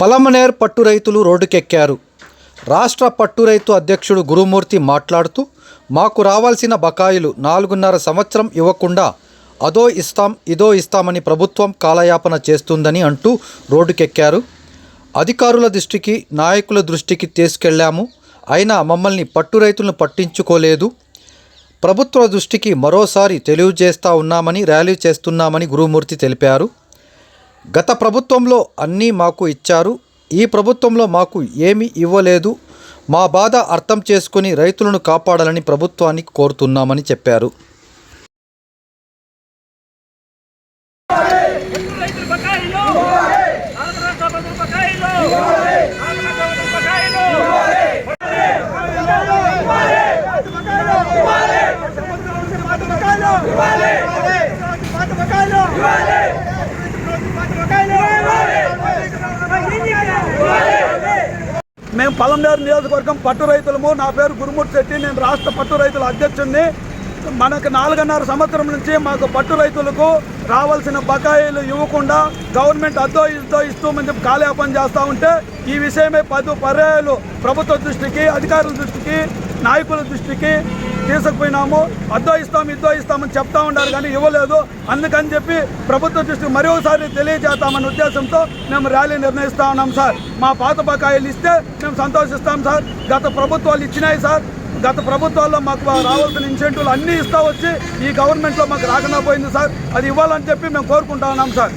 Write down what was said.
పలమనేర్ పట్టు రైతులు రోడ్డుకెక్కారు. రాష్ట్ర పట్టు రైతు అధ్యక్షుడు గురుమూర్తి మాట్లాడుతూ మాకు రావాల్సిన బకాయిలు నాలుగున్నర సంవత్సరం ఇవ్వకుండా అదో ఇస్తాం ఇదో ఇస్తామని ప్రభుత్వం కాలయాపన చేస్తుందని అంటూ రోడ్డుకెక్కారు. అధికారుల దృష్టికి నాయకుల దృష్టికి తీసుకెళ్ళాము. అయినా మమ్మల్ని పట్టు రైతులను పట్టించుకోలేదు. ప్రభుత్వ దృష్టికి మరోసారి తెలియజేస్తా ఉన్నామని ర్యాలీ చేస్తున్నామని గురుమూర్తి తెలిపారు. గత ప్రభుత్వంలో అన్నీ మాకు ఇచ్చారు. ఈ ప్రభుత్వంలో మాకు ఏమీ ఇవ్వలేదు. మా బాధ అర్థం చేసుకుని రైతులను కాపాడాలని ప్రభుత్వానికి కోరుతున్నామని చెప్పారు. రైతుల బకాయిలు ఆంధ్ర రాష్ట్ర ప్రజల బకాయిలు ఆంధ్ర రాష్ట్ర బకాయిలు మేము పలంనేరు నియోజకవర్గం పట్టు రైతులము. నా పేరు గురుమూర్తి శెట్టి. నేను రాష్ట్ర పట్టు రైతుల అధ్యక్షుడిని మనకు నాలుగున్నర సంవత్సరం నుంచి మాకు పట్టు రైతులకు రావాల్సిన బకాయిలు ఇవ్వకుండా గవర్నమెంట్ అద్దో ఇద్దో ఇస్తూ మంచి కాలయాపన చేస్తూ ఉంటే ఈ విషయమే పది పర్యాయాలు ప్రభుత్వ దృష్టికి అధికారుల దృష్టికి నాయకుల దృష్టికి తీసుకుపోయినాము అద్దో ఇస్తాం ఇద్దో ఇస్తామని చెప్తా ఉన్నారు కానీ ఇవ్వలేదు. అందుకని చెప్పి ప్రభుత్వ దృష్టికి మరోసారి తెలియజేస్తామన్న ఉద్దేశంతో మేము ర్యాలీ నిర్ణయిస్తా ఉన్నాం సార్. మా పాత బకాయిలు ఇస్తే మేము సంతోషిస్తాం సార్. గత ప్రభుత్వాలు ఇచ్చినాయి సార్. గత ప్రభుత్వాల్లో మాకు రావాల్సిన ఇన్సెంటివ్లు అన్నీ ఇస్తా వచ్చి ఈ గవర్నమెంట్లో మాకు రాకుండా పోయింది సార్. అది ఇవ్వాలని చెప్పి మేము కోరుకుంటా ఉన్నాం సార్.